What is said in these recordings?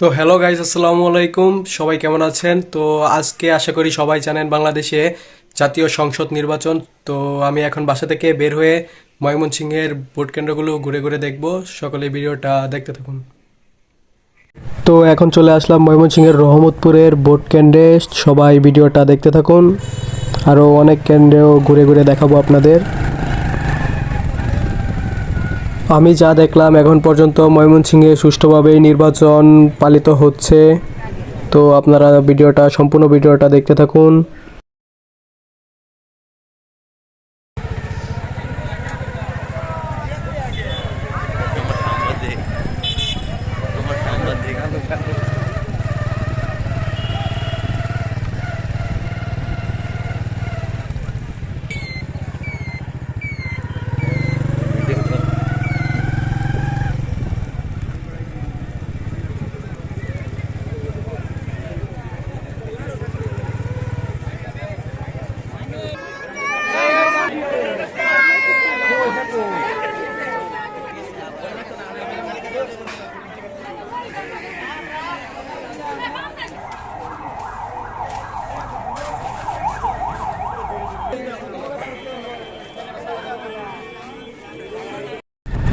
তো hello guys আসসালামু আলাইকুম। সবাই কেমন আছেন? তো আজকে আশা করি সবাই জানেন বাংলাদেশে জাতীয় সংসদ নির্বাচন। তো আমি এখন বাসা থেকে বের হয়ে ময়মনসিংহের ভোট কেন্দ্রগুলো ঘুরে ঘুরে দেখব। সকলে ভিডিওটা দেখতে থাকুন। তো এখন চলে আসলাম ময়মনসিংহের রহমতপুরের ভোট কেন্দ্রে। সবাই ভিডিওটা দেখতে থাকুন। আরও অনেক কেন্দ্রেও ঘুরে ঘুরে দেখাবো আপনাদের। আমি যা দেখলাম, এখন পর্যন্ত ময়মনসিংহে সুষ্ঠুভাবেই নির্বাচন পালিত হচ্ছে। তো আপনারা ভিডিওটা, সম্পূর্ণ ভিডিওটা দেখতে থাকুন।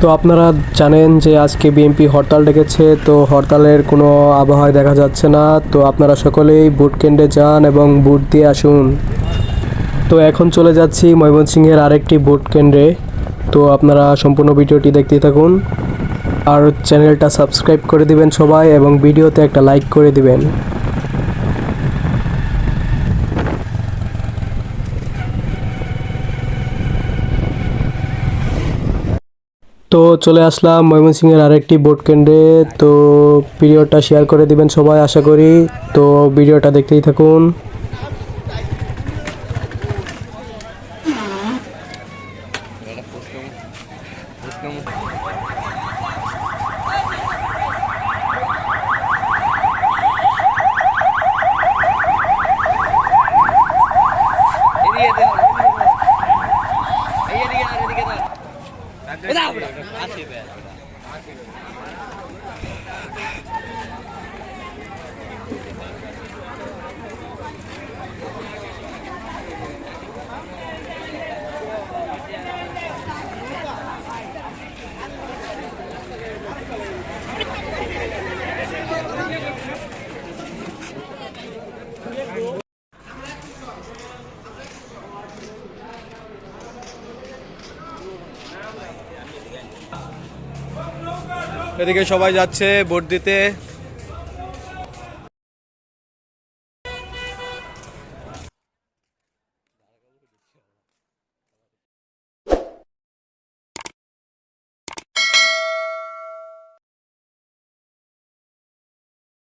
তো আপনারা জানেন যে আজকে বিএনপি হরতাল ডেকেছে, তো হরতালের কোনো আবহাওয়া দেখা যাচ্ছে না। তো আপনারা সকলেই ভোট কেন্দ্রে যান এবং বুট দিয়ে আসুন। তো এখন চলে যাচ্ছি ময়মনসিংহের আরেকটি ভোট কেন্দ্রে তো আপনারা সম্পূর্ণ ভিডিওটি দেখতে থাকুন। আর চ্যানেলটা সাবস্ক্রাইব করে দিবেন সবাই এবং ভিডিওতে একটা লাইক করে দিবেন। তো চলে আসলাম ময়মনসিংহের আরেকটি বোট কেন্দ্রে তো ভিডিওটা শেয়ার করে দিবেন সবাই, আশা করি। তো ভিডিওটা দেখতেই থাকুন। என்ன এদিকে সবাই যাচ্ছে ভোট দিতে।